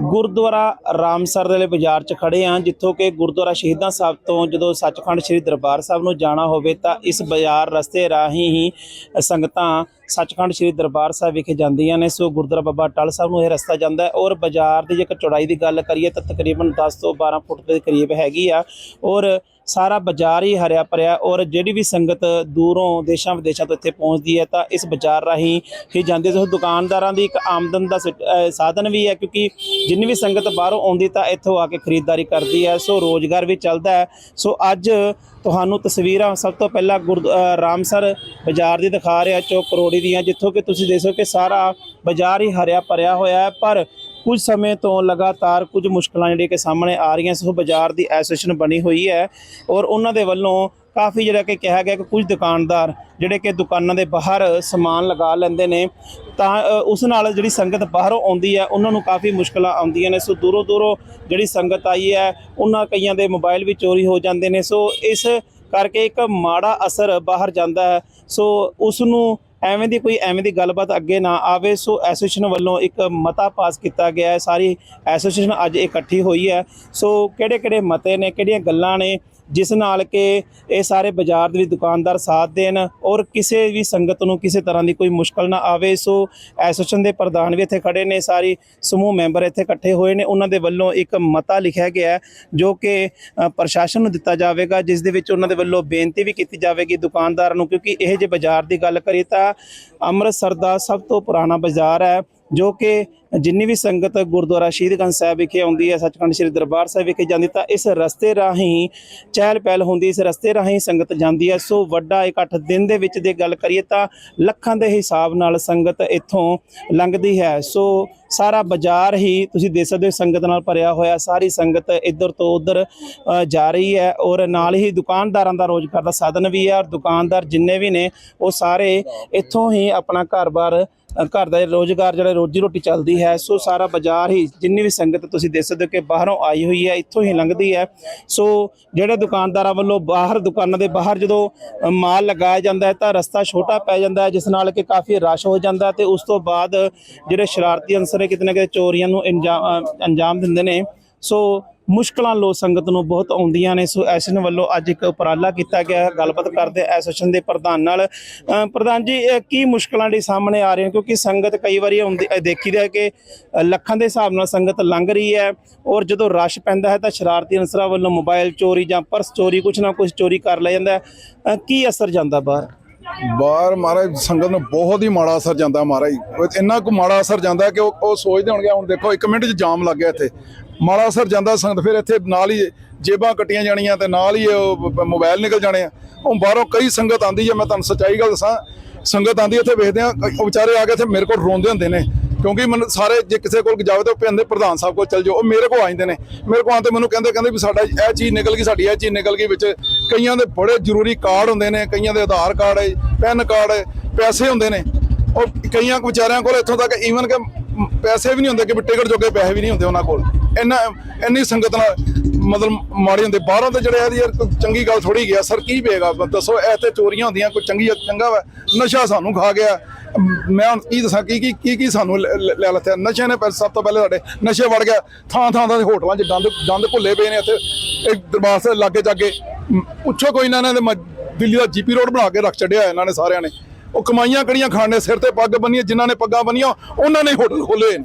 ਗੁਰਦੁਆਰਾ ਰਾਮਸਰ ਦੇ ਵਾਲੇ ਬਾਜ਼ਾਰ 'ਚ ਖੜੇ ਆ ਜਿੱਥੋਂ ਕਿ ਗੁਰਦੁਆਰਾ ਸ਼ਹੀਦਾਂ ਸਾਹਿਬ ਤੋਂ ਜਦੋਂ ਸੱਚਖੰਡ ਸ੍ਰੀ ਦਰਬਾਰ ਸਾਹਿਬ ਨੂੰ ਜਾਣਾ ਹੋਵੇ ਤਾਂ ਇਸ ਬਾਜ਼ਾਰ ਰਸਤੇ ਰਾਹੀਂ ਹੀ ਸੰਗਤਾਂ ਸੱਚਖੰਡ ਸ੍ਰੀ ਦਰਬਾਰ ਸਾਹਿਬ ਵਿਖੇ ਜਾਂਦੀਆਂ ਨੇ। ਸੋ ਗੁਰਦੁਆਰਾ ਬਾਬਾ ਟਲ ਸਾਹਿਬ ਨੂੰ ਇਹ ਰਸਤਾ ਜਾਂਦਾ ਹੈ ਔਰ ਬਾਜ਼ਾਰ ਦੀ ਜੇਕਰ ਚੌੜਾਈ ਦੀ ਗੱਲ ਕਰੀਏ ਤਾਂ ਤਕਰੀਬਨ 10 ਤੋਂ 12 ਫੁੱਟ ਦੇ ਕਰੀਬ ਹੈਗੀ ਆ ਔਰ ਸਾਰਾ ਬਾਜ਼ਾਰ ਹੀ ਹਰਿਆ ਭਰਿਆ ਔਰ ਜਿਹੜੀ ਵੀ ਸੰਗਤ ਦੂਰੋਂ ਦੇਸ਼ਾਂ ਵਿਦੇਸ਼ਾਂ ਤੋਂ ਇੱਥੇ ਪਹੁੰਚਦੀ ਹੈ ਤਾਂ ਇਸ ਬਾਜ਼ਾਰ ਰਾਹੀਂ ਹੀ ਜਾਂਦੀ ਸੋ ਦੁਕਾਨਦਾਰਾਂ ਦੀ ਇੱਕ ਆਮਦਨ ਦਾ ਸਿ- ਸਾਧਨ ਵੀ ਹੈ ਕਿਉਂਕਿ ਜਿੰਨੀ ਵੀ ਸੰਗਤ ਬਾਹਰੋਂ ਆਉਂਦੀ ਤਾਂ ਇੱਥੋਂ ਆ ਕੇ ਖਰੀਦਦਾਰੀ ਕਰਦੀ ਹੈ, ਸੋ ਰੋਜ਼ਗਾਰ ਵੀ ਚੱਲਦਾ ਹੈ। ਸੋ ਅੱਜ ਤੁਹਾਨੂੰ ਤਸਵੀਰਾਂ ਸਭ ਤੋਂ ਪਹਿਲਾਂ ਗੁਰ ਰਾਮਸਰ ਬਾਜ਼ਾਰ ਦੀ ਦਿਖਾ ਰਿਹਾ ਚੌਕ ਕਰੋੜੀ ਦੀਆਂ, ਜਿੱਥੋਂ ਕਿ ਤੁਸੀਂ ਦੇਖੋ ਕਿ ਸਾਰਾ ਬਾਜ਼ਾਰ ਹੀ ਹਰਿਆ ਭਰਿਆ ਹੋਇਆ ਹੈ, ਪਰ ਕੁਝ ਸਮੇਂ ਤੋਂ ਲਗਾਤਾਰ ਕੁਝ ਮੁਸ਼ਕਲਾਂ ਜਿਹੜੀਆਂ ਕਿ ਸਾਹਮਣੇ ਆ ਰਹੀਆਂ ਸੋ ਬਾਜ਼ਾਰ ਦੀ ਐਸੋਸੀਏਸ਼ਨ ਬਣੀ ਹੋਈ ਹੈ ਔਰ ਉਹਨਾਂ ਦੇ ਵੱਲੋਂ ਕਾਫੀ ਜਿਹੜਾ ਕਿ ਕਿਹਾ ਗਿਆ ਕਿ ਕੁਝ ਦੁਕਾਨਦਾਰ ਜਿਹੜੇ ਕਿ ਦੁਕਾਨਾਂ ਦੇ ਬਾਹਰ ਸਮਾਨ ਲਗਾ ਲੈਂਦੇ ਨੇ, ਤਾਂ ਉਸ ਨਾਲ ਜਿਹੜੀ ਸੰਗਤ ਬਾਹਰੋਂ ਆਉਂਦੀ ਹੈ, ਉਹਨਾਂ ਨੂੰ ਕਾਫੀ ਮੁਸ਼ਕਲਾਂ ਆਉਂਦੀਆਂ ਨੇ। ਸੋ ਦੂਰੋਂ ਦੂਰੋਂ ਜਿਹੜੀ ਸੰਗਤ ਆਈ ਹੈ, ਉਹਨਾਂ ਕਈਆਂ ਦੇ ਮੋਬਾਈਲ ਵੀ ਚੋਰੀ ਹੋ ਜਾਂਦੇ ਨੇ। ਸੋ ਇਸ ਕਰਕੇ ਇੱਕ ਮਾੜਾ ਅਸਰ ਬਾਹਰ ਜਾਂਦਾ ਹੈ। ਸੋ ਉਸ ਨੂੰ ਐਵੇਂ ਦੀ ਕੋਈ, ਐਵੇਂ ਦੀ ਗੱਲਬਾਤ ਅੱਗੇ ਨਾ ਆਵੇ। ਸੋ ਐਸੋਸੀਏਸ਼ਨ ਵੱਲੋਂ ਇੱਕ ਮਤਾ ਪਾਸ ਕੀਤਾ ਗਿਆ ਹੈ। ਸਾਰੀ ਐਸੋਸੀਏਸ਼ਨ ਅੱਜ ਇਕੱਠੀ ਹੋਈ ਹੈ। ਸੋ ਕਿਹੜੇ ਕਿਹੜੇ ਮਤੇ ਨੇ, ਕਿਹੜੀਆਂ ਗੱਲਾਂ ਨੇ ਜਿਸ ਨਾਲ ਕਿ ਇਹ ਸਾਰੇ ਬਾਜ਼ਾਰ ਦੇ ਵਿੱਚ ਦੁਕਾਨਦਾਰ ਸਾਥ ਦੇਣ ਔਰ ਕਿਸੇ ਵੀ ਸੰਗਤ ਨੂੰ ਕਿਸੇ ਤਰ੍ਹਾਂ ਦੀ ਕੋਈ ਮੁਸ਼ਕਲ ਨਾ ਆਵੇ। ਸੋ ਐਸੋਸੀਏਸ਼ਨ ਦੇ ਪ੍ਰਧਾਨ ਵੀ ਇੱਥੇ ਖੜੇ ਨੇ, ਸਾਰੀ ਸਮੂਹ ਮੈਂਬਰ ਇੱਥੇ ਇਕੱਠੇ ਹੋਏ ਨੇ। ਉਹਨਾਂ ਦੇ ਵੱਲੋਂ ਇੱਕ ਮਤਾ ਲਿਖਿਆ ਗਿਆ ਜੋ ਕਿ ਪ੍ਰਸ਼ਾਸਨ ਨੂੰ ਦਿੱਤਾ ਜਾਵੇਗਾ, ਜਿਸ ਦੇ ਵਿੱਚ ਉਹਨਾਂ ਦੇ ਵੱਲੋਂ ਬੇਨਤੀ ਵੀ ਕੀਤੀ ਜਾਵੇਗੀ ਦੁਕਾਨਦਾਰਾਂ ਨੂੰ, ਕਿਉਂਕਿ ਇਹ ਜੇ ਬਾਜ਼ਾਰ ਦੀ ਗੱਲ ਕਰੀਏ ਤਾਂ ਅੰਮ੍ਰਿਤਸਰ ਦਾ ਸਭ ਤੋਂ ਪੁਰਾਣਾ ਬਾਜ਼ਾਰ ਹੈ, ਜੋ ਕਿ ਜਿੰਨੀ ਵੀ ਸੰਗਤ ਗੁਰਦੁਆਰਾ ਸ਼ਹੀਦਗੰਜ ਸਾਹਿਬ ਵਿਖੇ ਆਉਂਦੀ ਹੈ, ਸੱਚਖੰਡ ਸ੍ਰੀ ਦਰਬਾਰ ਸਾਹਿਬ ਵਿਖੇ ਜਾਂਦੀ, ਤਾਂ ਇਸ ਰਸਤੇ ਰਾਹੀਂ ਚਹਿਲ ਪਹਿਲ ਹੁੰਦੀ, ਇਸ ਰਸਤੇ ਰਾਹੀਂ ਸੰਗਤ ਜਾਂਦੀ ਹੈ। ਸੋ ਵੱਡਾ ਇਕੱਠ ਦਿਨ ਦੇ ਵਿੱਚ ਦੇ ਗੱਲ ਕਰੀਏ, ਤਾਂ ਲੱਖਾਂ ਦੇ ਹਿਸਾਬ ਨਾਲ ਸੰਗਤ ਇੱਥੋਂ ਲੰਘਦੀ ਹੈ। ਸੋ ਸਾਰਾ ਬਾਜ਼ਾਰ ਹੀ ਤੁਸੀਂ ਦੇਖ ਸਕਦੇ ਹੋ, ਸੰਗਤ ਨਾਲ ਭਰਿਆ ਹੋਇਆ, ਸਾਰੀ ਸੰਗਤ ਇੱਧਰ ਤੋਂ ਉੱਧਰ ਜਾ ਰਹੀ ਹੈ ਔਰ ਨਾਲ ਹੀ ਦੁਕਾਨਦਾਰਾਂ ਦਾ ਰੋਜ਼ਗਾਰ ਦਾ ਸਾਧਨ ਵੀ ਹੈ ਔਰ ਦੁਕਾਨਦਾਰ ਜਿੰਨੇ ਵੀ ਨੇ, ਉਹ ਸਾਰੇ ਇੱਥੋਂ ਹੀ ਆਪਣਾ ਘਰ-ਬਾਰ ਘਰ ਦਾ ਰੋਜ਼ਗਾਰ ਜਿਹੜਾ ਰੋਜੀ ਰੋਟੀ ਚੱਲਦੀ ਹੈ, ਸੋ ਸਾਰਾ ਬਾਜ਼ਾਰ ਹੀ ਜਿੰਨੀ ਵੀ ਸੰਗਤ ਤੁਸੀਂ ਦੇਖ ਸਕਦੇ ਹੋ ਕਿ ਬਾਹਰੋਂ ਆਈ ਹੋਈ ਹੈ, ਇੱਥੋਂ ਹੀ ਲੰਘਦੀ ਹੈ। ਸੋ ਜਿਹੜੇ ਦੁਕਾਨਦਾਰਾਂ ਵੱਲੋਂ ਬਾਹਰ ਦੁਕਾਨਾਂ ਦੇ ਬਾਹਰ ਜਦੋਂ ਮਾਲ ਲਗਾਇਆ ਜਾਂਦਾ ਹੈ ਤਾਂ ਰਸਤਾ ਛੋਟਾ ਪੈ ਜਾਂਦਾ ਹੈ, ਜਿਸ ਨਾਲ ਕਿ ਕਾਫੀ ਰਸ਼ ਹੋ ਜਾਂਦਾ ਹੈ ਤੇ ਉਸ ਤੋਂ ਬਾਅਦ ਜਿਹੜੇ ਸ਼ਰਾਰਤੀ ਅਨਸਰ ਹੈ, ਕਿਤੇ ਨਾ ਕਿਤੇ ਚੋਰੀਆਂ ਨੂੰ ਅੰਜਾ- ਅੰਜਾਮ ਦਿੰਦੇ ਨੇ। ਸੋ ਮੁਸ਼ਕਲਾਂ ਲੋ ਸੰਗਤ ਨੂੰ ਬਹੁਤ ਆਉਂਦੀਆਂ ਨੇ। ਸੋ ਐਸਨ ਵੱਲੋਂ ਅੱਜ ਇੱਕ ਉਪਰਾਲਾ ਕੀਤਾ ਗਿਆ ਹੈ। ਗੱਲਬਾਤ ਕਰਦੇ ਐਸੋਸੀਏਸ਼ਨ ਦੇ ਪ੍ਰਧਾਨ ਨਾਲ। ਪ੍ਰਧਾਨ ਜੀ ਕੀ ਮੁਸ਼ਕਲਾਂ ਦੇ ਸਾਹਮਣੇ ਆ ਰਹੀਆਂ? ਕਿਉਂਕਿ ਸੰਗਤ ਕਈ ਵਾਰੀ ਆਉਂਦੀ ਅ, ਦੇਖੀ ਦਾ ਕਿ ਲੱਖਾਂ ਦੇ ਹਿਸਾਬ ਨਾਲ ਸੰਗਤ ਲੰਘ ਰਹੀ ਹੈ ਔਰ ਜਦੋਂ ਰਸ਼ ਪੈਂਦਾ ਹੈ ਤਾਂ ਸ਼ਰਾਰਤੀ ਅਨਸਰਾਂ ਵੱਲੋਂ ਮੋਬਾਈਲ ਚੋਰੀ ਜਾਂ ਪਰਸ ਚੋਰੀ ਕੁਛ ਨਾ ਕੁਛ ਚੋਰੀ ਕਰ ਲਿਆ ਜਾਂਦਾ ਕੀ ਅਸਰ ਜਾਂਦਾ ਬਾਹਰ? ਬਾਹਰ ਮਹਾਰਾਜ ਸੰਗਤ ਨੂੰ ਬਹੁਤ ਹੀ ਮਾੜਾ ਅਸਰ ਜਾਂਦਾ ਮਹਾਰਾਜ। ਇੰਨਾ ਕੁ ਮਾੜਾ ਅਸਰ ਜਾਂਦਾ ਕਿ ਉਹ ਉਹ ਸੋਚਦੇ ਹੋਣਗੇ ਹੁਣ ਦੇਖੋ 1 ਮਿੰਟ 'ਚ ਜਾਮ ਲੱਗ ਗਿਆ ਇੱਥੇ। ਮਾੜਾ ਸਰ ਜਾਂਦਾ ਸੰਗਤ, ਫਿਰ ਇੱਥੇ ਨਾਲ ਹੀ ਜੇਬਾਂ ਕੱਟੀਆਂ ਜਾਣੀਆਂ ਤੇ ਨਾਲ ਹੀ ਉਹ ਬ- ਮੋਬਾਈਲ ਨਿਕਲ ਜਾਣੇ ਆ। ਉਹ ਬਾਹਰੋਂ ਕਈ ਸੰਗਤ ਆਂਦੀ ਹੈ ਮੈਂ ਤੁਹਾਨੂੰ ਸੱਚਾਈ ਗੱਲ ਦੱਸਾਂ, ਸੰਗਤ ਆਂਦੀ ਇੱਥੇ ਵੇਖਦੇ ਆ ਉਹ ਵਿਚਾਰੇ ਆ ਕੇ ਇੱਥੇ ਮੇਰੇ ਕੋਲ ਰੋਂਦੇ ਹੁੰਦੇ ਨੇ, ਕਿਉਂਕਿ ਮੈਨੂੰ, ਸਾਰੇ ਜੇ ਕਿਸੇ ਕੋਲ ਜਾਵੇ ਤਾਂ ਉਹ ਕਹਿੰਦੇ ਪ੍ਰਧਾਨ ਸਾਹਿਬ ਕੋਲ ਚੱਲ ਜਾਓ, ਉਹ ਮੇਰੇ ਕੋਲ ਆ ਜਾਂਦੇ ਨੇ। ਮੇਰੇ ਕੋਲ ਆਉਂਦੇ ਮੈਨੂੰ ਕਹਿੰਦੇ ਕਹਿੰਦੇ ਵੀ ਸਾਡਾ ਇਹ ਚੀਜ਼ ਨਿਕਲ ਗਈ, ਸਾਡੀ ਇਹ ਚੀਜ਼ ਨਿਕਲ ਗਈ, ਵਿੱਚ ਕਈਆਂ ਦੇ ਬੜੇ ਜ਼ਰੂਰੀ ਕਾਰਡ ਹੁੰਦੇ ਨੇ, ਕਈਆਂ ਦੇ ਆਧਾਰ ਕਾਰਡ ਹੈ, ਪੈਨ ਕਾਰਡ ਹੈ, ਪੈਸੇ ਹੁੰਦੇ ਨੇ। ਉਹ ਕਈਆਂ ਵਿਚਾਰਿਆਂ ਕੋਲ ਇੱਥੋਂ ਤੱਕ ਈਵਨ ਕਿ ਪੈਸੇ ਵੀ ਨਹੀਂ ਹੁੰਦੇ ਕਿ ਵੀ ਟਿਕਟ ਜੋਗੇ ਪੈਸੇ ਵੀ ਨਹੀਂ ਹੁੰਦੇ ਉਹਨਾਂ ਕੋਲ। ਇੰਨਾ ਇੰਨੀ ਸੰਗਤ ਨਾਲ ਮਤਲਬ ਮਾੜੇ ਹੁੰਦੇ। ਬਾਹਰੋਂ ਤੇ ਜਿਹੜੇ ਆ ਯਾਰ ਕੋਈ ਚੰਗੀ ਗੱਲ ਥੋੜੀ ਗਿਆ ਸਰ ਕੀ ਪਏਗਾ ਦੱਸੋ ਇਹ ਤੇ ਚੋਰੀਆਂ ਹੁੰਦੀਆਂ ਕੋਈ ਚੰਗੀ ਚੰਗਾ ਵਾ। ਨਸ਼ਾ ਸਾਨੂੰ ਖਾ ਗਿਆ। ਮੈਂ ਹੁਣ ਕੀ ਦੱਸਾਂ ਕੀ ਕੀ ਕੀ ਸਾਨੂੰ ਲੈ- ਲੈ ਲੈ ਲੱਥਿਆ ਨਸ਼ੇ ਨੇ ਪਹਿਲ- ਸਭ ਤੋਂ ਪਹਿਲੇ ਸਾਡੇ ਨਸ਼ੇ ਵੜ ਗਿਆ। ਥਾਂ ਥਾਂ ਦਾ ਹੋਟਲਾਂ 'ਚ ਦੰਦ ਦੰਦ ਭੁੱਲੇ ਪਏ ਨੇ ਇੱਥੇ। ਇੱਕ ਦਰਬਾਰ ਸਾਹਿਬ ਲਾਗੇ ਜਾਗੇ ਮ, ਪੁੱਛੋ ਕੋਈ ਨਾ ਇਹਨਾਂ ਦੇ ਮ- ਦਿੱਲੀ ਦਾ ਜੀਪੀ ਰੋਡ ਬਣਾ ਕੇ ਰੱਖ ਛੱਡਿਆ ਇਹਨਾਂ ਨੇ ਸਾਰਿਆਂ ਨੇ। ਉਹ ਕਮਾਈਆਂ ਕਿਹੜੀਆਂ ਖਾਣ ਨੇ ਸਿਰ ਤੇ ਪੱਗ ਬੰਨੀਆਂ ਜਿਨ੍ਹਾਂ ਨੇ ਪੱਗਾਂ ਬੰਨੀਆਂ ਉਹਨਾਂ ਨੇ ਹੋਟਲ ਖੋਲੇ ਨੇ।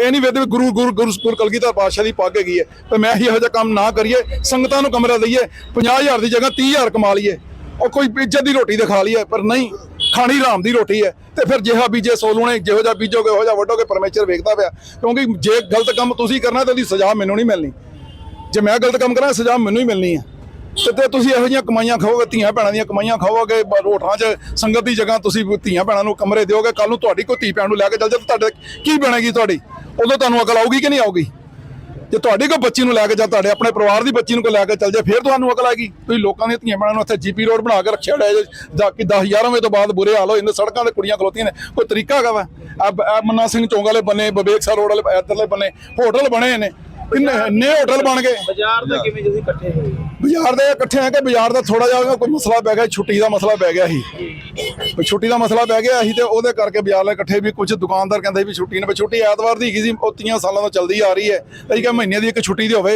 ਇਹ ਨਹੀਂ ਵੇਦੇ ਗੁਰੂ ਗੁਰੂ ਗੁਰੂ ਗੁਰੂ ਕਲਗੀਧਰ ਪਾਤਸ਼ਾਹ ਦੀ ਪੱਗ ਹੈਗੀ ਹੈ। ਤੇ ਮੈਂ ਇਹੋ ਜਿਹਾ ਕੰਮ ਨਾ ਕਰੀਏ, ਸੰਗਤਾਂ ਨੂੰ ਕਮਰਾ ਦਈਏ 50000 ਦੀ ਜਗ੍ਹਾ 30000 ਕਮਾ ਲਈਏ, ਉਹ ਕੋਈ ਇੱਜ਼ਤ ਦੀ ਰੋਟੀ ਦਿਖਾ ਲਈਏ, ਪਰ ਨਹੀਂ, ਖਾਣੀ ਰਾਮ ਦੀ ਰੋਟੀ ਹੈ। ਤੇ ਫਿਰ ਜਿਹਾ ਬੀਜੇ ਸੋਲੂਣੇ, ਜਿਹੋ ਜਿਹਾ ਬੀਜੋਗੇ, ਉਹੋ ਜਿਹਾ ਵੱਢੋਗੇ, ਪਰਮੇਸ਼ਰ ਵੇਖਦਾ ਪਿਆ। ਕਿਉਂਕਿ ਜੇ ਗਲਤ ਕੰਮ ਤੁਸੀਂ ਕਰਨਾ, ਤਾਂ ਉਹਦੀ ਸਜ਼ਾ ਮੈਨੂੰ ਨਹੀਂ ਮਿਲਣੀ। ਜੇ ਮੈਂ ਗਲਤ ਕੰਮ ਕਰਾਂ, ਸਜ਼ਾ ਮੈਨੂੰ ਹੀ ਮਿਲਣੀ ਹੈ। ਕਿਤੇ ਤੁਸੀਂ ਇਹੋ ਜਿਹੀਆਂ ਕਮਾਈਆਂ ਖਾਓਗੇ, ਧੀਆਂ ਭੈਣਾਂ ਦੀਆਂ ਕਮਾਈਆਂ ਖਾਓਗੇ, ਬ- ਰੋਟਾਂ 'ਚ ਸੰਗਤ ਦੀ ਜਗ੍ਹਾ ਤੁਸੀਂ ਧੀਆਂ ਭੈਣਾਂ ਨੂੰ ਕਮਰੇ ਦਿਓਗੇ ਕੱਲ ਨੂੰ ਤੁਹਾਡੀ ਕੋਈ ਧੀ ਭੈਣ ਨੂੰ ਲੈ ਕੇ ਚੱਲ ਜਾ ਤੁਹਾਡੇ ਕੀ ਬਣੇਗੀ ਤੁਹਾਡੀ? ਉਦੋਂ ਤੁਹਾਨੂੰ ਅਕਲ ਆਊਗੀ ਕਿ ਨਹੀਂ ਆਊਗੀ? ਜੇ ਤੁਹਾਡੀ ਕੋਈ ਬੱਚੀ ਨੂੰ ਲੈ ਕੇ ਜਾਂ ਤੁਹਾਡੇ ਆਪਣੇ ਪਰਿਵਾਰ ਦੀ ਬੱਚੀ ਨੂੰ ਕੋਈ ਲੈ ਕੇ ਚੱਲ ਜਾ ਫਿਰ ਤੁਹਾਨੂੰ ਅਕਲ ਆਏਗੀ। ਤੁਸੀਂ ਲੋਕਾਂ ਦੀਆਂ ਧੀਆਂ ਭੈਣਾਂ ਨੂੰ ਇੱਥੇ ਜੀਪੀ ਰੋਡ ਬਣਾ ਕੇ ਰੱਖਿਆ ਹੋਇਆ ਜੇ ਕਿ 10 11 ਵਜੇ ਤੋਂ ਬਾਅਦ ਬੁਰੇ ਹਾਲ ਹੋ ਜਾਂਦੇ ਸੜਕਾਂ ਤੇ ਕੁੜੀਆਂ ਖਲੋਤੀਆਂ ਨੇ, ਕੋਈ ਤਰੀਕਾ ਹੈਗਾ ਵਾ? ਆ ਮੰਨਾ ਸਿੰਘ ਚੌਂਕ ਵਾਲੇ ਬੰਨੇ ਬਬੇਕਸਰ ਰੋਡ ਵਾਲੇ, ਇੱਧਰਲੇ ਬੰਨੇ, ਹੋਟਲ ਬਣੇ ਨੇ ਇੰਨੇ ਹੋਟਲ ਬਣ ਗਏ? ਬਾਜ਼ਾਰ ਦਾ ਕਿਵੇਂ ਤੁਸੀਂ ਇਕੱਠੇ ਹੋਏ? ਬਾਜ਼ਾਰ ਦੇ ਇਕੱਠੇ ਆ ਕੇ ਬਾਜ਼ਾਰ ਦਾ ਥੋੜਾ ਜਿਹਾ ਕੋਈ ਮਸਲਾ ਪੈ ਗਿਆ ਛੁੱਟੀ ਦਾ ਮਸਲਾ ਪੈ ਗਿਆ ਸੀ। ਛੁੱਟੀ ਦਾ ਮਸਲਾ ਪੈ ਗਿਆ ਸੀ ਤੇ ਉਹਦੇ ਕਰਕੇ ਬਾਜ਼ਾਰ ਦੇ ਇਕੱਠੇ ਵੀ ਕੁਝ ਦੁਕਾਨਦਾਰ ਕਹਿੰਦੇ ਵੀ ਛੁੱਟੀ ਨੇ ਵੀ ਛੁੱਟੀ ਐਤਵਾਰ ਦੀ ਹੈਗੀ ਸੀ ਉਹ 30 ਸਾਲਾਂ ਤੋਂ ਚੱਲਦੀ ਆ ਰਹੀ ਹੈ। ਅਸੀਂ ਕਿਹਾ ਮਹੀਨੇ ਦੀ ਇੱਕ ਛੁੱਟੀ ਦੀ ਹੋਵੇ।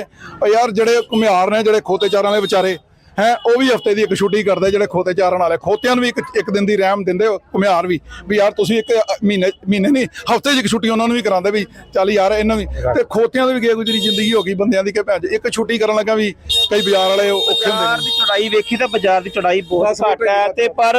ਯਾਰ ਜਿਹੜੇ ਘੁਮਿਆਰ ਨੇ ਜਿਹੜੇ ਖੋਤੇ ਚਾਰਾਂ ਵਾਲੇ ਵਿਚਾਰੇ ਹੈ ਉਹ ਵੀ ਹਫ਼ਤੇ ਦੀ ਇੱਕ ਛੁੱਟੀ ਕਰਦੇ ਜਿਹੜੇ ਖੋਤੇ ਚਾਰਨ ਵਾਲੇ। ਖੋਤਿਆਂ ਨੂੰ ਵੀ ਇੱਕ ਇੱਕ ਦਿਨ ਦੀ ਰਹਿਮ ਦਿੰਦੇ ਘੁਮਿਆਰ ਵੀ। ਵੀ ਯਾਰ ਤੁਸੀਂ ਇੱਕ ਮਹੀਨੇ ਮਹੀਨੇ ਨਹੀਂ ਹਫ਼ਤੇ 'ਚ ਇੱਕ ਛੁੱਟੀ ਉਹਨਾਂ ਨੂੰ ਵੀ ਕਰਾਉਂਦੇ ਵੀ ਚੱਲ ਯਾਰ ਇਹਨਾਂ ਵੀ। ਤੇ ਖੋਤਿਆਂ ਦੀ ਵੀ ਗਏ ਗੁਜਰੀ ਜ਼ਿੰਦਗੀ ਹੋ ਗਈ ਬੰਦਿਆਂ ਦੀ ਕਿ ਭੈਣ ਇੱਕ ਛੁੱਟੀ ਕਰਨ ਲੱਗਾ ਵੀ ਕਈ ਬਾਜ਼ਾਰ ਵਾਲੇ ਔਖੇ ਹੁੰਦੇ ਬਾਜ਼ਾਰ ਦੀ ਚੌੜਾਈ ਵੇਖੀ ਤਾਂ ਬਾਜ਼ਾਰ ਦੀ ਚੌੜਾਈ ਬਹੁਤ ਘੱਟ ਹੈ ਤੇ ਪਰ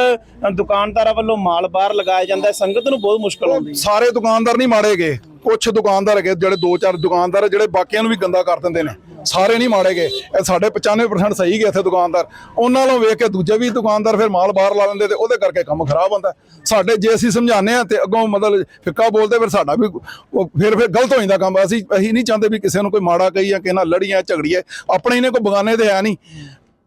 ਦੁਕਾਨਦਾਰਾਂ ਵੱਲੋਂ ਮਾਲ ਬਾਹਰ ਲਗਾਇਆ ਜਾਂਦਾ ਸੰਗਤ ਨੂੰ ਬਹੁਤ ਮੁਸ਼ਕਲ ਆਉਂਦੀ ਹੈ। ਸਾਰੇ ਦੁਕਾਨਦਾਰ ਨਹੀਂ ਮਾੜੇ ਗਏ ਕੁਝ ਦੁਕਾਨਦਾਰ ਹੈਗੇ, ਜਿਹੜੇ ਦੋ ਚਾਰ ਦੁਕਾਨਦਾਰ, ਜਿਹੜੇ ਬਾਕੀਆਂ ਨੂੰ ਵੀ ਗੰਦਾ ਕਰ ਦਿੰਦੇ ਨੇ। ਸਾਰੇ ਨਹੀਂ ਮਾੜੇ ਗਏ। ਇਹ ਸਾਡੇ 95% ਸਹੀ ਗਏ ਇੱਥੇ ਦੁਕਾਨਦਾਰ। ਉਹਨਾਂ ਨੂੰ ਵੇਖ ਕੇ ਦੂਜੇ ਵੀ ਦੁਕਾਨਦਾਰ ਫਿਰ ਮਾਲ ਬਾਹਰ ਲਾ ਲੈਂਦੇ ਤੇ ਉਹਦੇ ਕਰਕੇ ਕੰਮ ਖਰਾਬ ਹੁੰਦਾ। ਸਾਡੇ ਜੇ ਅਸੀਂ ਸਮਝਾਉਂਦੇ ਆ ਤੇ ਅੱਗੋਂ ਮਤਲਬ ਫਿੱਕਾ ਬੋਲਦੇ, ਫਿਰ ਸਾਡਾ ਵੀ ਫਿਰ ਫਿਰ ਗਲਤ ਹੋ ਜਾਂਦਾ ਕੰਮ। ਅਸੀਂ ਅਸੀਂ ਨਹੀਂ ਚਾਹੁੰਦੇ ਵੀ ਕਿਸੇ ਨੂੰ ਕੋਈ ਮਾੜਾ ਕਹੀ ਜਾਂ ਕਿਸੇ ਨਾਲ ਲੜੀਆਂ ਝਗੜੀਏ। ਆਪਣੇ ਹੀ ਕੋਈ ਬਗਾਨੇ ਤੇ ਹੈ ਨਹੀਂ।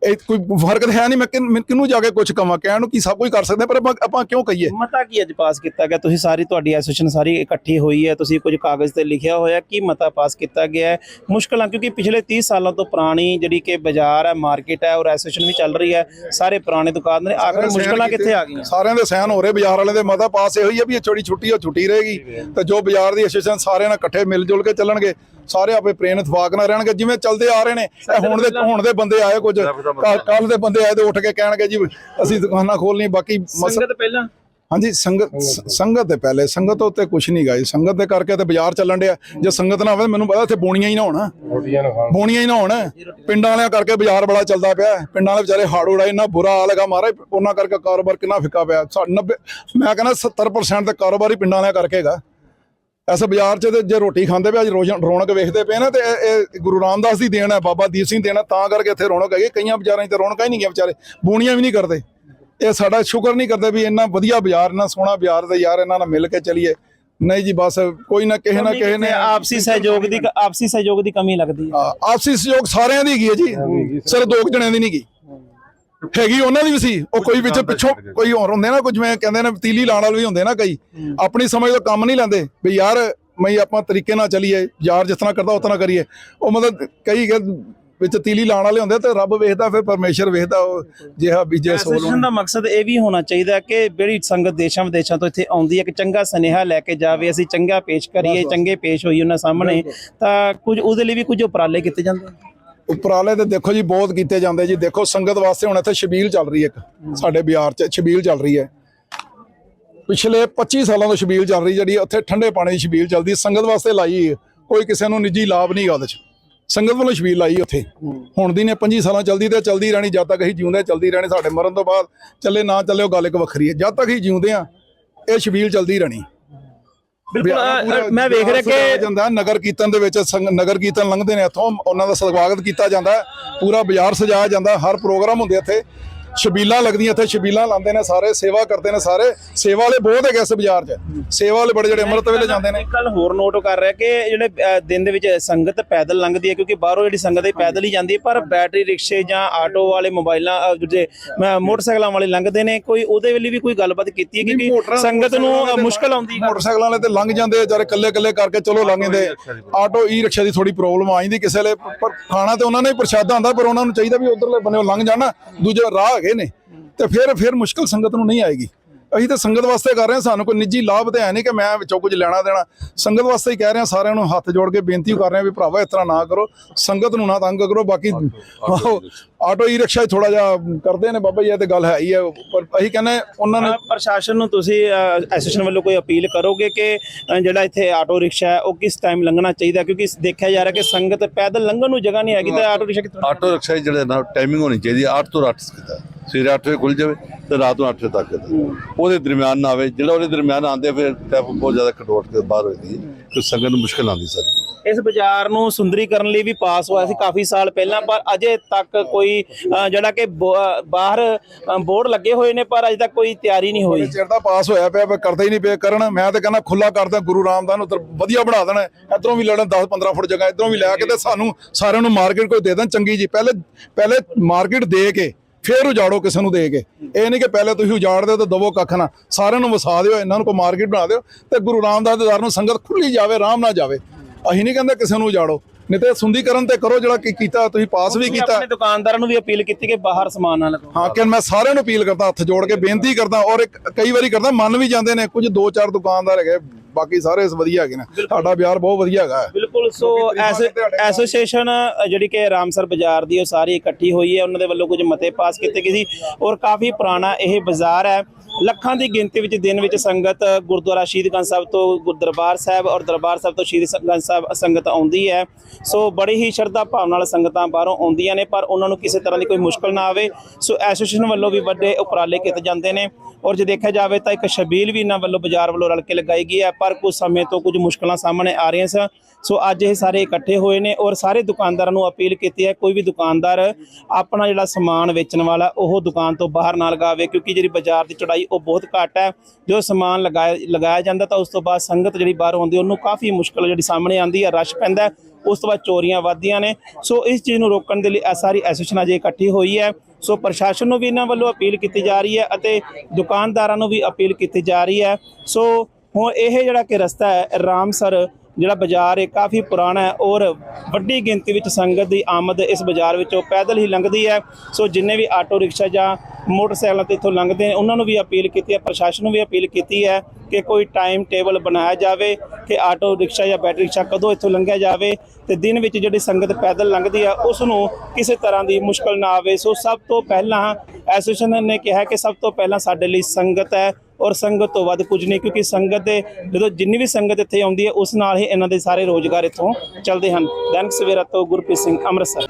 ਇਹ ਕੋਈ ਫ਼ਰਕ ਹੈ ਨਹੀਂ ਮੈਂ ਕਿਹਨ- ਜਾ ਕੇ ਕੁਝ ਕਵਾਂ? ਕਹਿਣ ਨੂੰ ਕੀ ਸਭ ਕੁਝ ਕਰ ਸਕਦੇ ਪਰ ਆਪਾਂ ਕਿਉਂ ਕਹੀਏ? ਮਤਾ ਕੀ ਅੱਜ ਪਾਸ ਕੀਤਾ ਗਿਆ? ਤੁਸੀਂ ਸਾਰੀ ਤੁਹਾਡੀ ਐਸੋਸੀਏਸ਼ਨ ਸਾਰੀ ਇਕੱਠੀ ਹੋਈ ਹੈ ਤੁਸੀਂ ਕੁਝ ਕਾਗਜ਼ ਤੇ ਲਿਖਿਆ ਹੋਇਆ ਕੀ ਮਤਾ ਪਾਸ ਕੀਤਾ ਗਿਆ ਹੈ? ਮੁਸ਼ਕਲਾਂ ਕਿਉਂਕਿ ਪਿਛਲੇ 30 ਸਾਲਾਂ ਤੋਂ ਪੁਰਾਣੀ ਜਿਹੜੀ ਕਿ ਬਾਜ਼ਾਰ ਹੈ ਮਾਰਕੀਟ ਹੈ ਔਰ ਐਸੋਸੀਏਸ਼ਨ ਵੀ ਚੱਲ ਰਹੀ ਹੈ ਸਾਰੇ ਪੁਰਾਣੇ ਦੁਕਾਨਦਾਰ ਨੇ ਆਖਰ ਮੁਸ਼ਕਲਾਂ ਕਿੱਥੇ ਆ ਗਈਆਂ? ਸਾਰਿਆਂ ਦੇ ਸਹਿਨ ਹੋ ਰਹੇ ਬਾਜ਼ਾਰ ਵਾਲੇ ਦੇ ਮਤਾ ਪਾਸ ਇਹੋ ਹੀ ਹੈ ਵੀ ਇਹ ਛੋਟੀ ਛੁੱਟੀ ਉਹ ਛੁੱਟੀ ਰਹੇਗੀ। ਤੇ ਜੋ ਬਾਜ਼ਾਰ ਦੀ ਐਸੋਸੀਏਸ਼ਨ ਸਾਰਿਆਂ ਨਾਲ ਇਕੱਠੇ ਮਿਲ ਜੁਲ ਕੇ ਚੱਲਣਗੇ ਸਾਰੇ ਆਪੇ ਪ੍ਰੇਮ ਇਤਫਾਕ ਨਾਲ ਰਹਿਣਗੇ ਜਿਵੇਂ ਚੱਲਦੇ ਆ ਰਹੇ ਨੇ ਇਹ ਹੁਣ ਦੇ ਹੁਣ ਦੇ ਬੰਦੇ ਆਏ ਕੁਝ। ਕੱਲ ਦੇ ਬੰਦੇ ਆਏ ਤੇ ਉੱਠ ਕੇ ਕਹਿਣਗੇ ਜੀ ਅਸੀਂ ਦੁਕਾਨਾਂ ਖੋਲਣੀ ਬਾਕੀ ਸੰਗਤ ਪਹਿਲਾਂ? ਹਾਂਜੀ ਸੰਗਤ ਸੰਗਤ ਦੇ ਪਹਿਲੇ ਸੰਗਤ ਉੱਤੇ ਕੁਝ ਨਹੀਂ ਗਾਈ ਸੰਗਤ ਦੇ ਕਰਕੇ ਤੇ ਬਾਜ਼ਾਰ ਚੱਲਣ ਡਿਆ। ਜੇ ਸੰਗਤ ਨਾ ਹੋਵੇ ਮੈਨੂੰ ਪਤਾ ਇੱਥੇ ਬੋਣੀਆਂ ਹੀ ਨਾ ਹੋਣ। ਬੋਣੀਆਂ ਹੀ ਨਾ ਹੋਣ। ਪਿੰਡਾਂ ਵਾਲਿਆਂ ਕਰਕੇ ਬਾਜ਼ਾਰ ਬੜਾ ਚੱਲਦਾ ਪਿਆ। ਪਿੰਡਾਂ ਵਾਲੇ ਵਿਚਾਰੇ ਹਾੜ ਉੜਾ ਇੰਨਾ ਬੁਰਾ ਹਾਲ ਹੈਗਾ ਮਹਾਰਾਜ। ਉਹਨਾਂ ਕਰਕੇ ਕਾਰੋਬਾਰ ਕਿੰਨਾ ਫਿੱਕਾ ਪਿਆ। ਸਾ- 90 ਮੈਂ ਕਹਿੰਦਾ 70% ਦਾ ਕਾਰੋਬਾਰ ਹੀ ਪਿੰਡਾਂ ਵਾਲਿਆਂ ਕਰਕੇ ਹੈਗਾ। ਐਸ ਬਾਜ਼ਾਰ 'ਚ ਤੇ ਜੇ ਰੋਟੀ ਖਾਂਦੇ ਪਏ ਅੱਜ ਰੋਜ਼- ਰੌਣਕ ਵੇਖਦੇ ਪਏ ਨਾ ਤੇ ਇਹ ਗੁਰੂ ਰਾਮਦਾਸ ਦੀ ਦੇਣ ਹੈ ਬਾਬਾ ਦੀਪ ਸਿੰਘ ਦੇਣ ਤਾਂ ਕਰਕੇ ਇੱਥੇ ਰੌਣਕ ਹੈਗੀ। ਕਈਆਂ ਬਾਜ਼ਾਰਾਂ 'ਚ ਤਾਂ ਰੌਣਕਾਂ ਹੀ ਨਹੀਂ ਗਿਆ ਵਿਚਾਰੇ ਬੂਣੀਆਂ ਵੀ ਨਹੀਂ ਕਰਦੇ। ਇਹ ਸਾਡਾ ਸ਼ੁਕਰ ਨਹੀਂ ਕਰਦੇ ਵੀ ਇੰਨਾ ਵਧੀਆ ਬਾਜ਼ਾਰ ਇੰਨਾ ਸੋਹਣਾ ਬਾਜ਼ਾਰ ਤੇ ਯਾਰ ਇਹਨਾਂ ਨਾਲ ਮਿਲ ਕੇ ਚੱਲੀਏ। ਨਹੀਂ ਜੀ ਬਸ ਕੋਈ ਨਾ ਕਿਸੇ ਨਾ ਕਿਸੇ ਨੇ ਆਪਸੀ ਸਹਿਯੋਗ ਦੀ ਆਪਸੀ ਸਹਿਯੋਗ ਦੀ ਕਮੀ ਲੱਗਦੀ ਹੈ। ਆ, ਆਪਸੀ ਸਹਿਯੋਗ ਸਾਰਿਆਂ ਦੀ ਹੈਗੀ ਹੈ ਜੀ। ਸਿਰ। ਦੋ ਕੁ ਜਣਿਆਂ ਦੀ ਨਹੀਂ ਗੀ ਹੈਗੀ ਉਹਨਾਂ ਦੀ ਵੀ ਸੀ ਉਹ ਕੋਈ ਵਿੱਚ ਪਿੱਛੋਂ ਕੋਈ ਹੋਰ ਹੁੰਦੇ ਨਾ ਕੁਝ ਮੈਂ ਕਹਿੰਦੇ ਨੇ ਪਤੀਲੀ ਲਾਣ ਵਾਲੇ ਵੀ ਹੁੰਦੇ ਨਾ ਕਈ ਆਪਣੀ ਸਮਝ ਤੋਂ ਕੰਮ ਨਹੀਂ ਲੈਂਦੇ ਵੀ ਯਾਰ ਮੈਂ ਆਪਾਂ ਤਰੀਕੇ ਨਾਲ ਚੱਲੀਏ ਯਾਰ ਜਿਸ ਤਰ੍ਹਾਂ ਕਰਦਾ ਉਸ ਤਰ੍ਹਾਂ ਕਰੀਏ। ਉਹ ਮਤਲਬ ਕਈ ਵਿੱਚ ਤੀਲੀ ਲਾਣ ਵਾਲੇ ਹੁੰਦੇ ਤੇ ਰੱਬ ਵੇਖਦਾ ਫਿਰ ਪਰਮੇਸ਼ਰ ਵੇਖਦਾ ਉਹ ਜਿਹਾ ਬੀਜੇ ਸੋਲ ਐਸੋਸੀਏਸ਼ਨ ਦਾ ਮਕਸਦ ਇਹ ਵੀ ਹੋਣਾ ਚਾਹੀਦਾ ਕਿ ਜਿਹੜੀ ਸੰਗਤ ਦੇਸ਼ਾਂ ਵਿਦੇਸ਼ਾਂ ਤੋਂ ਇੱਥੇ ਆਉਂਦੀ ਹੈ ਕਿ ਚੰਗਾ ਸੁਨੇਹਾ ਲੈ ਕੇ ਜਾਵੇ ਅਸੀਂ ਚੰਗਾ ਪੇਸ਼ ਕਰੀਏ ਚੰਗੇ ਪੇਸ਼ ਹੋਈ ਉਹਨਾਂ ਸਾਹਮਣੇ ਤਾਂ ਕੁਝ ਉਹਦੇ ਲਈ ਵੀ ਕੁਝ ਉਪਰਾਲੇ ਕੀਤੇ ਜਾਂਦੇ ਨੇ। ਉਪਰਾਲੇ ਤੇ ਦੇਖੋ ਜੀ, ਬਹੁਤ ਕੀਤੇ ਜਾਂਦੇ ਜੀ। ਦੇਖੋ, ਸੰਗਤ ਵਾਸਤੇ ਹੁਣ ਇੱਥੇ ਛਬੀਲ ਚੱਲ ਰਹੀ ਹੈ ਇੱਕ, ਸਾਡੇ ਬਿਹਾਰ 'ਚ ਛਬੀਲ ਚੱਲ ਰਹੀ ਹੈ। ਪਿਛਲੇ 25 ਸਾਲਾਂ ਤੋਂ ਛਬੀਲ ਚੱਲ ਰਹੀ, ਜਿਹੜੀ ਉੱਥੇ ਠੰਡੇ ਪਾਣੀ ਦੀ ਛਬੀਲ ਚੱਲਦੀ, ਸੰਗਤ ਵਾਸਤੇ ਲਾਈ ਹੈ। ਕੋਈ ਕਿਸੇ ਨੂੰ ਨਿੱਜੀ ਲਾਭ ਨਹੀਂ ਗਾ ਉਹਦੇ 'ਚ। ਸੰਗਤ ਵੱਲੋਂ ਛਬੀਲ ਲਾਈ ਉੱਥੇ। ਹੁਣ ਦੀ ਨੇ 25 ਸਾਲਾਂ ਚੱਲਦੀ ਤੇ ਚੱਲਦੀ ਰਹਿਣੀ, ਜਦ ਤੱਕ ਅਸੀਂ ਜਿਉਂਦੇ ਚੱਲਦੀ ਰਹਿਣੀ, ਸਾਡੇ ਮਰਨ ਤੋਂ ਬਾਅਦ ਚੱਲੇ ਨਾ ਚੱਲੇ, ਉਹ ਗੱਲ ਇੱਕ ਵੱਖਰੀ ਹੈ। ਜਦ ਤੱਕ ਅਸੀਂ ਜਿਉਂਦੇ ਆ ਇਹ ਛਬੀਲ ਚੱਲਦੀ ਰਹਿਣੀ। ਬਿਲਕੁਲ ਮੈਂ ਵੇਖ ਰਿਹਾ ਕਿ ਜਾਂਦਾ ਨਗਰ ਕੀਰਤਨ ਦੇ ਵਿੱਚ ਨਗਰ ਕੀਰਤਨ ਲੰਘਦੇ ਨੇ ਇੱਥੋਂ ਉਹਨਾਂ ਦਾ ਸਵਾਗਤ ਕੀਤਾ ਜਾਂਦਾ। ਪੂਰਾ ਬਾਜ਼ਾਰ ਸਜਾਇਆ ਜਾਂਦਾ ਹਰ ਪ੍ਰੋਗਰਾਮ ਹੁੰਦੇ ਇੱਥੇ ਛਬੀਲਾਂ ਲੱਗਦੀਆਂ ਇੱਥੇ ਛਬੀਲਾਂ ਲਾਉਂਦੇ ਨੇ ਸਾਰੇ ਸੇਵਾ ਕਰਦੇ ਨੇ ਸਾਰੇ। ਸੇਵਾ ਵਾਲੇ ਬਹੁਤ ਹੈਗੇ ਇਸ ਬਾਜ਼ਾਰ 'ਚ। ਸੇਵਾ ਵਾਲੇ ਬੜੇ ਜਿਹੜੇ ਅੰਮ੍ਰਿਤ ਵੇਲੇ ਜਾਂਦੇ ਨੇ। ਇੱਕ ਗੱਲ ਹੋਰ ਨੋਟ ਕਰ ਰਿਹਾ ਕਿ ਜਿਹੜੇ ਦਿਨ ਦੇ ਵਿੱਚ ਸੰਗਤ ਪੈਦਲ ਲੰਘਦੀ ਹੈ ਕਿਉਂਕਿ ਬਾਹਰੋਂ ਜਿਹੜੀ ਸੰਗਤ ਹੈ ਪੈਦਲ ਹੀ ਜਾਂਦੀ ਹੈ ਪਰ ਬੈਟਰੀ ਰਿਕਸ਼ੇ ਜਾਂ ਆਟੋ ਵਾਲੇ ਮੋਬਾਈਲਾਂ ਦੂਜੇ ਮੋਟਰਸਾਈਕਲਾਂ ਵਾਲੇ ਲੰਘਦੇ ਨੇ। ਕੋਈ ਉਹਦੇ ਵੇਲੇ ਵੀ ਕੋਈ ਗੱਲਬਾਤ ਕੀਤੀ ਹੈ ਕਿਉਂਕਿ ਸੰਗਤ ਨੂੰ ਮੁਸ਼ਕਲ ਆਉਂਦੀ। ਹੈ ਮੋਟਰਸਾਈਕਲਾਂ ਵਾਲੇ ਤੇ ਲੰਘ ਜਾਂਦੇ ਵਿਚਾਰੇ ਇਕੱਲੇ ਇਕੱਲੇ ਕਰਕੇ ਚਲੋ ਲੰਘ ਜਾਂਦੇ ਆਟੋ ਈ ਰਿਕਸ਼ਾ ਦੀ ਥੋੜੀ ਪ੍ਰੋਬਲਮ ਆ ਜਾਂਦੀ ਕਿਸੇ ਵੇਲੇ ਪਰ ਖਾਣਾ ਤੇ ਉਹਨਾਂ ਨੇ ਪ੍ਰਸ਼ਾਦਾ ਹੁੰਦਾ ਪਰ ਉਹਨਾਂ ਨੂੰ ਚਾਹੀਦਾ ਵੀ ਉਧਰਲੇ ਬੰਨੇ ਲੰਘ ਜਾਣਾ ਦੂਜੇ ਰਾਹ ਹੈਗੇ ਨੇ ਤੇ ਫਿਰ ਫਿਰ ਮੁਸ਼ਕਲ ਸੰਗਤ ਨੂੰ ਨਹੀਂ ਆਏਗੀ। ਅਸੀਂ ਤਾਂ ਸੰਗਤ ਵਾਸਤੇ ਕਰ ਰਹੇ ਹਾਂ ਸਾਨੂੰ ਕੋਈ ਨਿੱਜੀ ਲਾਭ ਤੇ ਹੈ ਨਹੀਂ ਕਿ ਮੈਂ ਵਿੱਚੋਂ ਕੁਝ ਲੈਣਾ ਦੇਣਾ। ਸੰਗਤ ਵਾਸਤੇ ਹੀ ਕਹਿ ਰਹੇ ਹਾਂ ਸਾਰਿਆਂ ਨੂੰ ਹੱਥ ਜੋੜ ਕੇ ਬੇਨਤੀ ਕਰ ਰਹੇ ਹਾਂ ਵੀ ਭਰਾਵਾ ਇਸ ਤਰ੍ਹਾਂ ਨਾ ਕਰੋ ਸੰਗਤ ਨੂੰ ਨਾ ਤੰਗ ਕਰੋ ਬਾਕੀ ਆਟੋ ਈ ਰਿਕਸ਼ਾ। ਥੋੜਾ ਜਿਹਾ ਕਰਦੇ ਨੇ ਬਾਬਾ ਜੀ ਇਹ ਤੇ ਗੱਲ ਹੈ ਹੀ ਹੈ ਪਰ ਅਸੀਂ ਕਹਿੰਦੇ ਉਹਨਾਂ ਨੇ ਪ੍ਰਸ਼ਾਸਨ ਨੂੰ ਤੁਸੀਂ ਐਸੋਸੀਏਸ਼ਨ ਵੱਲੋਂ ਕੋਈ ਅਪੀਲ ਕਰੋਗੇ ਕਿ ਜਿਹੜਾ ਇੱਥੇ ਆਟੋ ਰਿਕਸ਼ਾ ਹੈ ਉਹ ਕਿਸ ਟਾਈਮ ਲੰਘਣਾ ਚਾਹੀਦਾ? ਕਿਉਂਕਿ ਦੇਖਿਆ ਜਾ ਰਿਹਾ ਕਿ ਸੰਗਤ ਪੈਦਲ ਲੰਘਣ ਨੂੰ ਜਗ੍ਹਾ ਨਹੀਂ ਹੈਗੀ ਤਾਂ ਆਟੋ ਰਿਕਸ਼ਾ ਕਿੱਥੋਂ ਆਟੋ ਰਿਕਸ਼ਾ ਜਿਹੜੇ ਨਾ ਟਾਈਮਿੰਗ ਹੋਣੀ ਚਾਹੀਦੀ ਹੈ 8 ਤੋਂ 8 ਤੱਕ ਸਵੇਰੇ 8 ਵਜੇ ਖੁੱਲ ਜਾਵੇ ਤੇ ਰਾਤ ਨੂੰ 8 ਵਜੇ ਤੱਕ ਉਹਦੇ ਦਰਮਿਆਨ ਨਾ ਆਵੇ ਜਿਹੜਾ ਉਹਦੇ ਦਰਮਿਆਨ ਆਉਂਦੇ ਆ, ਫਿਰ ਟ੍ਰੈਫਿਕ ਬਹੁਤ ਜ਼ਿਆਦਾ ਕਟੋਟ ਕੇ ਬਾਹਰ ਹੋਈ ਹੈ। ਕਿ ਸੰਗਤ ਨੂੰ ਮੁਸ਼ਕਲ ਆਉਂਦੀ ਸਾਰੀ ਇਸ ਬਾਜ਼ਾਰ ਨੂੰ ਸੁੰਦਰੀਕਰਨ ਲਈ ਵੀ ਪਾਸ ਹੋਇਆ ਸੀ ਕਾਫੀ ਸਾਲ ਪਹਿਲਾਂ ਪਰ ਅਜੇ ਤੱਕ ਕੋਈ ਜਿਹੜਾ ਕਿ ਬਾਹਰ ਬੋਰਡ ਲੱਗੇ ਹੋਏ ਨੇ ਪਰ ਅਜੇ ਤੱਕ ਕੋਈ ਤਿਆਰੀ ਨਹੀਂ ਹੋਈ। ਚਿਰ ਦਾ ਪਾਸ ਹੋਇਆ ਪਿਆ ਪਰ ਕਰਦੇ ਹੀ ਨਹੀਂ ਪਏ ਕਰਨ। ਮੈਂ ਤਾਂ ਕਹਿੰਦਾ ਖੁੱਲਾ ਕਰਦਾ ਗੁਰੂ ਰਾਮਦਾਸ ਨੂੰ ਉੱਧਰ ਵਧੀਆ ਬਣਾ ਦੇਣਾ ਇਧਰੋਂ ਵੀ ਲੈਣਾ 10 15 ਫੁੱਟ ਜਗ੍ਹਾ ਇਧਰੋਂ ਵੀ ਲੈ ਕੇ ਤੇ ਸਾਨੂੰ ਸਾਰਿਆਂ ਨੂੰ ਮਾਰਕੀਟ ਕੋਈ ਦੇ ਦੇਣ। ਚੰਗੀ ਜੀ ਪਹਿਲੇ ਪਹਿਲੇ ਮਾਰਕੀਟ ਦੇ ਕੇ ਫੇਰ ਉਜਾੜੋ ਕਿਸੇ ਨੂੰ ਦੇ ਕੇ। ਇਹ ਨਹੀਂ ਕਿ ਪਹਿਲੇ ਤੁਸੀਂ ਉਜਾੜ ਦਿਓ ਤੇ ਦਵੋ ਕੱਖ ਨਾ। ਸਾਰਿਆਂ ਨੂੰ ਵਸਾ ਦਿਓ ਇਹਨਾਂ ਨੂੰ ਕੋਈ ਮਾਰਕੀਟ ਬਣਾ ਦਿਓ ਤੇ ਗੁਰੂ ਰਾਮਦਾਸ ਦੇ ਦਰ ਨੂੰ ਸੰਗਤ ਖੁੱਲੀ ਜਾਵੇ ਆਰਾਮ ਨਾਲ ਜਾਵੇ। ਅਸੀਂ ਨਹੀਂ ਕਹਿੰਦੇ ਕਿਸੇ ਨੂੰ ਉਜਾੜੋ। ਨਹੀਂ ਤੇ ਸੁੰਦੀਕਰਨ ਤੇ ਕਰੋ ਜਿਹੜਾ ਕੀ ਕੀਤਾ ਤੁਸੀਂ ਪਾਸ ਵੀ ਕੀਤਾ। ਆਪਣੇ ਦੁਕਾਨਦਾਰਾਂ ਨੂੰ ਵੀ ਅਪੀਲ ਕੀਤੀ ਕਿ ਬਾਹਰ ਸਮਾਨ ਨਾ ਲਗਾਓ। ਹਾਂ ਕਿ ਮੈਂ ਸਾਰਿਆਂ ਨੂੰ ਅਪੀਲ ਕਰਦਾ ਹੱਥ ਜੋੜ ਕੇ ਬੇਨਤੀ ਕਰਦਾ ਔਰ ਇੱਕ ਕਈ ਵਾਰੀ ਕਰਦਾ ਮੰਨ ਵੀ ਜਾਂਦੇ ਨੇ ਕੁਝ ਦੋ ਚਾਰ ਦੁਕਾਨਦਾਰ ਹੈਗੇ। ਬਾਕੀ ਸਾਰੇ ਵਧੀਆ ਹੈਗੇ ਨੇ। ਸਾਡਾ ਬਿਆਰ ਬਹੁਤ ਵਧੀਆ ਹੈਗਾ। ਬਿਲਕੁਲ ਸੋ ਐਸੋਸੀਏਸ਼ਨ ਜਿਹੜੀ ਕਿ ਰਾਮਸਰ ਬਾਜ਼ਾਰ ਦੀ ਉਹ ਸਾਰੀ ਇਕੱਠੀ ਹੋਈ ਹੈ। ਉਹਨਾਂ ਦੇ ਵੱਲੋਂ ਕੁਝ ਮਤੇ ਪਾਸ ਕੀਤੇ ਗਏ ਸੀ ਔਰ ਕਾਫੀ ਪੁਰਾਣਾ ਇਹ ਬਾਜ਼ਾਰ ਹੈ। ਲੱਖਾਂ ਦੀ ਗਿਣਤੀ ਵਿੱਚ ਦਿਨ ਵਿੱਚ ਸੰਗਤ ਗੁਰਦੁਆਰਾ ਸ਼ਹੀਦਗੰਜ ਸਾਹਿਬ ਤੋਂ ਗੁਰ- ਦਰਬਾਰ ਸਾਹਿਬ ਔਰ ਦਰਬਾਰ ਸਾਹਿਬ ਤੋਂ ਸ਼ਹੀਦਗੰਜ ਸਾਹਿਬ ਸੰਗਤ ਆਉਂਦੀ ਹੈ। ਸੋ ਬੜੀ ਹੀ ਸ਼ਰਧਾ ਭਾਵਨਾ ਨਾਲ ਸੰਗਤਾਂ ਬਾਹਰੋਂ ਆਉਂਦੀਆਂ ਨੇ ਪਰ ਉਹਨਾਂ ਨੂੰ ਕਿਸੇ ਤਰ੍ਹਾਂ ਦੀ ਕੋਈ ਮੁਸ਼ਕਲ ਨਾ ਆਵੇ। ਸੋ ਐਸੋਸੀਏਸ਼ਨ ਵੱਲੋਂ ਵੀ ਵੱਡੇ ਉਪਰਾਲੇ ਕੀਤੇ ਜਾਂਦੇ ਨੇ। ਔਰ ਜੇ ਦੇਖਿਆ ਜਾਵੇ ਤਾਂ ਇੱਕ ਸ਼ਬੀਲ ਵੀ ਇਹਨਾਂ ਵੱਲੋਂ ਬਾਜ਼ਾਰ ਵੱਲੋਂ ਰਲ ਕੇ ਲਗਾਈ ਗਈ ਹੈ, ਪਰ ਕੁਝ ਸਮੇਂ ਤੋਂ ਕੁਝ ਮੁਸ਼ਕਲਾਂ ਸਾਹਮਣੇ ਆ ਰਹੀਆਂ ਸਨ। ਸੋ ਅੱਜ ਇਹ ਸਾਰੇ ਇਕੱਠੇ ਹੋਏ ਨੇ ਔਰ ਸਾਰੇ ਦੁਕਾਨਦਾਰਾਂ ਨੂੰ ਅਪੀਲ ਕੀਤੀ ਹੈ, ਕੋਈ ਵੀ ਦੁਕਾਨਦਾਰ ਆਪਣਾ ਜਿਹੜਾ ਸਮਾਨ ਵੇਚਣ ਵਾਲਾ ਉਹ ਦੁਕਾਨ ਤੋਂ ਬਾਹਰ ਨਾ ਲਗਾਵੇ, ਕਿਉਂਕਿ ਜਿਹੜੀ ਬਾਜ਼ਾਰ ਦੀ ਚੜਾਈ ਉਹ ਬਹੁਤ ਘੱਟ ਹੈ। ਜੋ ਸਮਾਨ ਲਗਾਇਆ ਲਗਾਇਆ ਜਾਂਦਾ ਤਾਂ ਉਸ ਤੋਂ ਬਾਅਦ ਸੰਗਤ ਜਿਹੜੀ ਬਾਹਰ ਆਉਂਦੀ ਉਹਨੂੰ ਕਾਫੀ ਮੁਸ਼ਕਲ ਜਿਹੜੀ ਸਾਹਮਣੇ ਆਉਂਦੀ ਹੈ, ਰਸ਼ ਪੈਂਦਾ ਉਸ ਤੋਂ ਬਾਅਦ ਚੋਰੀਆਂ ਵੱਧਦੀਆਂ ਨੇ। ਸੋ ਇਸ ਚੀਜ਼ ਨੂੰ ਰੋਕਣ ਦੇ ਲਈ ਇਹ ਸਾਰੀ ਐਸੋਸੀਏਸ਼ਨ ਅਜੇ ਇਕੱਠੀ ਹੋਈ ਹੈ। ਸੋ ਪ੍ਰਸ਼ਾਸਨ ਨੂੰ ਵੀ ਇਹਨਾਂ ਵੱਲੋਂ ਅਪੀਲ ਕੀਤੀ ਜਾ ਰਹੀ ਹੈ ਅਤੇ ਦੁਕਾਨਦਾਰਾਂ ਨੂੰ ਵੀ ਅਪੀਲ ਕੀਤੀ ਜਾ ਰਹੀ ਹੈ। ਸੋ ਹੁਣ ਇਹ ਜਿਹੜਾ ਕਿ ਰਸਤਾ ਹੈ, ਰਾਮਸਰ ਜਿਹੜਾ ਬਾਜ਼ਾਰ ਹੈ, ਕਾਫੀ ਪੁਰਾਣਾ ਹੈ ਔਰ ਵੱਡੀ ਗਿਣਤੀ ਵਿੱਚ ਸੰਗਤ ਦੀ ਆਮਦ ਇਸ ਬਾਜ਼ਾਰ ਵਿੱਚੋਂ ਪੈਦਲ ਹੀ ਲੰਘਦੀ ਹੈ। ਸੋ ਜਿੰਨੇ ਵੀ ਆਟੋ ਰਿਕਸ਼ਾ ਜਾਂ ਮੋਟਰਸਾਈਕਲਾਂ ਤੇ ਇੱਥੋਂ ਲੰਘਦੇ ਨੇ। ਉਹਨਾਂ ਨੂੰ ਵੀ ਅਪੀਲ ਕੀਤੀ ਹੈ, ਪ੍ਰਸ਼ਾਸਨ ਨੂੰ ਵੀ ਅਪੀਲ ਕੀਤੀ ਹੈ ਕਿ ਕੋਈ ਟਾਈਮ ਟੇਬਲ ਬਣਾਇਆ ਜਾਵੇ ਕਿ ਆਟੋ ਰਿਕਸ਼ਾ ਜਾਂ ਬੈਟਰੀ ਰਿਕਸ਼ਾ ਕਦੋਂ ਇੱਥੋਂ ਲੰਘਿਆ ਜਾਵੇ ਤੇ ਦਿਨ ਵਿੱਚ ਜਿਹੜੀ ਸੰਗਤ ਪੈਦਲ ਲੰਘਦੀ ਆ, ਉਸ ਨੂੰ ਕਿਸੇ ਤਰ੍ਹਾਂ ਦੀ ਮੁਸ਼ਕਲ ਨਾ ਆਵੇ। ਸੋ ਸਭ ਤੋਂ ਪਹਿਲਾਂ ਐਸੋਸੀਏਸ਼ਨ ਨੇ ਕਿਹਾ ਕਿ ਸਭ ਤੋਂ ਪਹਿਲਾਂ ਸਾਡੇ ਲਈ ਸੰਗਤ ਹੈ ਔਰ ਸੰਗਤ ਤੋਂ ਵੱਧ ਕੁਝ ਨਹੀਂ, ਕਿਉਂਕਿ ਸੰਗਤ ਦੇ ਜਦੋਂ ਜਿੰਨੀ ਵੀ ਸੰਗਤ ਇੱਥੇ ਆਉਂਦੀ ਹੈ, ਉਸ ਨਾਲ ਹੀ ਇਹਨਾਂ ਦੇ ਸਾਰੇ ਰੋਜ਼ਗਾਰ ਇੱਥੋਂ ਚੱਲਦੇ ਹਨ। ਦੈਨਿਕ ਸਵੇਰਾ ਤੋਂ ਗੁਰਪ੍ਰੀਤ ਸਿੰਘ, ਅੰਮ੍ਰਿਤਸਰ।